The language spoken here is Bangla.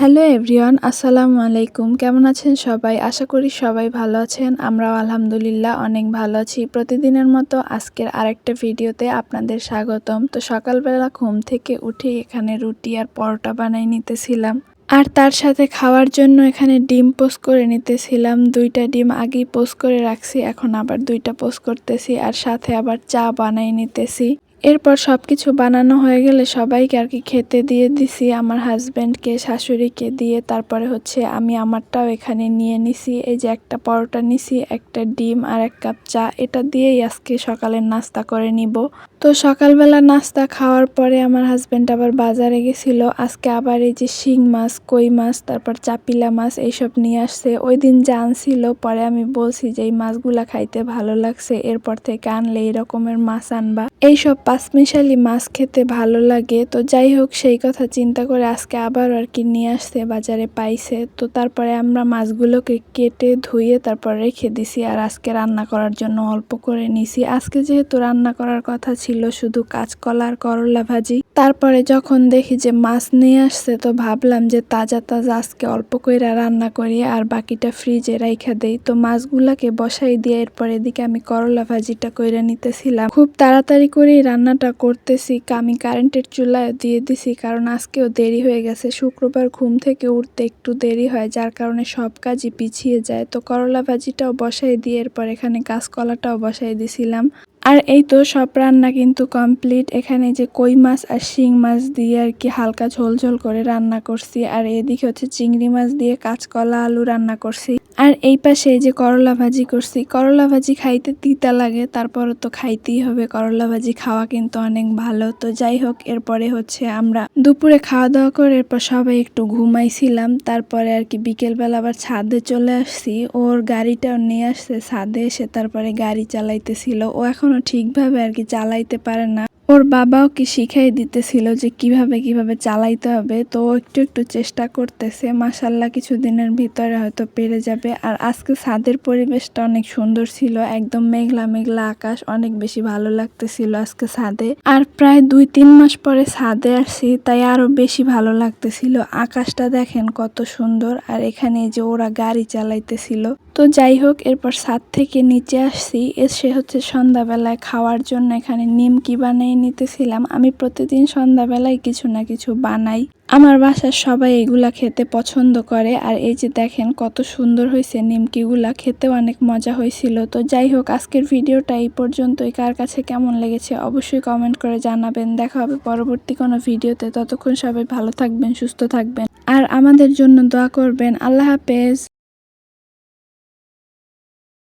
হ্যালো এভরিওয়ান, আসসালামু আলাইকুম। কেমন আছেন সবাই? আশা করি সবাই ভালো আছেন। আমরাও আলহামদুলিল্লাহ অনেক ভালো আছি। প্রতিদিনের মতো আজকের আরেকটা ভিডিওতে আপনাদের স্বাগতম। তো সকালবেলা ঘুম থেকে উঠে এখানে রুটি আর পরোটা বানাই নিতেছিলাম। আর তার সাথে খাওয়ার জন্য এখানে ডিম পোস্ট করে নিতেছিলাম। দুইটা ডিম আগেই পোস্ট করে রাখছি, এখন আবার দুইটা পোস্ট করতেছি। আর সাথে আবার চা বানাই নিতেছি। এরপর সব কিছু বানানো হয়ে গেলে সবাইকে আর কি খেতে দিয়ে দিছি, আমার হাজব্যান্ডকে শাশুড়িকে দিয়ে। তারপরে হচ্ছে আমি আমারটাও এখানে নিয়ে নিছি, এই যে একটা পরোটা নিছি, একটা ডিম আর এক কাপ চা। এটা দিয়েই আজকে সকালের নাস্তা করে নিব। তো সকালবেলা নাস্তা খাওয়ার পরে আমার হাজব্যান্ড আবার বাজারে গেছিল। আজকে আবার এই যে শিং মাছ, কই মাছ, তারপর চাপিলা মাছ এইসব নিয়ে আসছে। ওই দিন যা আনছিল, পরে আমি বলছি যে এই মাছগুলা খাইতে ভালো লাগছে, এরপর থেকে আনলে এই রকমের মাছ আনবা। এইসব পাঁচমিশালি মাছ খেতে ভালো লাগে। তো যাই হোক সেই কথা চিন্তা করে আজকে আবার আর কি নিয়ে আসছে, বাজারে পাইছে। তো তারপরে আমরা মাছগুলোকে কেটে ধুয়ে তারপর রেখে দিছি আর আজকে রান্না করার জন্য অল্প করে নিছি। আজকে যেহেতু রান্না করার কথা ছিল, শুধু কাঁচকলা আর করলা ভাজি। তারপরে যখন দেখি যে মাছ নিয়ে আসছে, তো ভাবলাম যে তাজা তাজা আজকে অল্প কইরা রান্না করি আর বাকিটা ফ্রিজে রাইখা দেই। তো মাছগুলাকে বসাই দিয়ে এরপর এদিকে আমি করলা ভাজিটা কইরা নিতেছিলাম। খুব তাড়াতাড়ি করেই রান্নাটা করতেছি, আমি কারেন্টের চুলায় দিয়ে দিছি, কারণ আজকেও দেরি হয়ে গেছে। শুক্রবার ঘুম থেকে উঠতে একটু দেরি হয়, যার কারণে সব কাজই পিছিয়ে যায়। তো করলা ভাজিটাও বসাই দিয়ে এরপর এখানে কাঁচকলাটাও বসাই দিছিলাম। আর এই তো সব রান্না কিন্তু কমপ্লিট এখানে যে কই মাছ আর শিং মাছ দিয়ে আর কি হালকা ঝোল ঝোল করে রান্না করছি। আর এদিকে হচ্ছে চিংড়ি মাছ দিয়ে কাঁচকলা আলু রান্না করছি। আর এই পাশে যে করলা ভাজি করছি। করলা ভাজি খাইতে তিতা লাগে, তারপরও তো খাইতেই হবে। করলা ভাজি খাওয়া কিন্তু অনেক ভালো। তো যাই হোক, এরপরে হচ্ছে আমরা দুপুরে খাওয়া দাওয়া করে এরপর সবাই একটু ঘুমাইছিলাম। তারপরে আর কি বিকেলবেলা আবার ছাদে চলে আসছি। ওর গাড়িটাও নিয়ে আসছে ছাদে এসে তারপরে গাড়ি চালাইতেছিল। ও এখনও ঠিকভাবে আর কি চালাইতে পারে না। ওর বাবাও কি শিখাই দিতেছিল যে কীভাবে কীভাবে চালাইতে হবে, তো একটু একটু চেষ্টা করতেছে। মাসাল্লাহ কিছুদিনের ভিতরে হয়তো পেরে যাবে। আর আজকে ছাদের পরিবেশটা অনেক সুন্দর ছিল, একদম মেঘলা মেঘলা আকাশ, অনেক বেশি ভালো লাগতেছিল আজকে ছাদে। আর প্রায় দুই, তিন মাস পরে ছাদে আসছি, তাই আরও বেশি ভালো লাগতেছিল। আকাশটা দেখেন কত সুন্দর, আর এখানে যে ওরা গাড়ি চালাইতেছিল। তো যাই হোক, এরপর ছাদ থেকে নিচে আসছি। এসে হচ্ছে সন্ধ্যাবেলায় খাওয়ার জন্য এখানে নিমকি বানিয়ে নিতেছিলাম, আমি প্রতিদিন সন্ধ্যাবেলায় কিছু না কিছু বানাই। আমার বাসার সবাই এগুলা খেতে পছন্দ করে, আর এই যে দেখেন কত সুন্দর হয়েছে নিমকিগুলা, খেতেও অনেক মজা হয়েছিল। তো যাই হোক, আজকের ভিডিওটা এই পর্যন্তই। কার কাছে কেমন লেগেছে অবশ্যই কমেন্ট করে জানাবেন। দেখা হবে পরবর্তী কোনো ভিডিওতে। ততক্ষণ সবাই ভালো থাকবেন, সুস্থ থাকবেন। আর আমাদের জন্য দোয়া করবেন। আল্লাহ হাফেজ।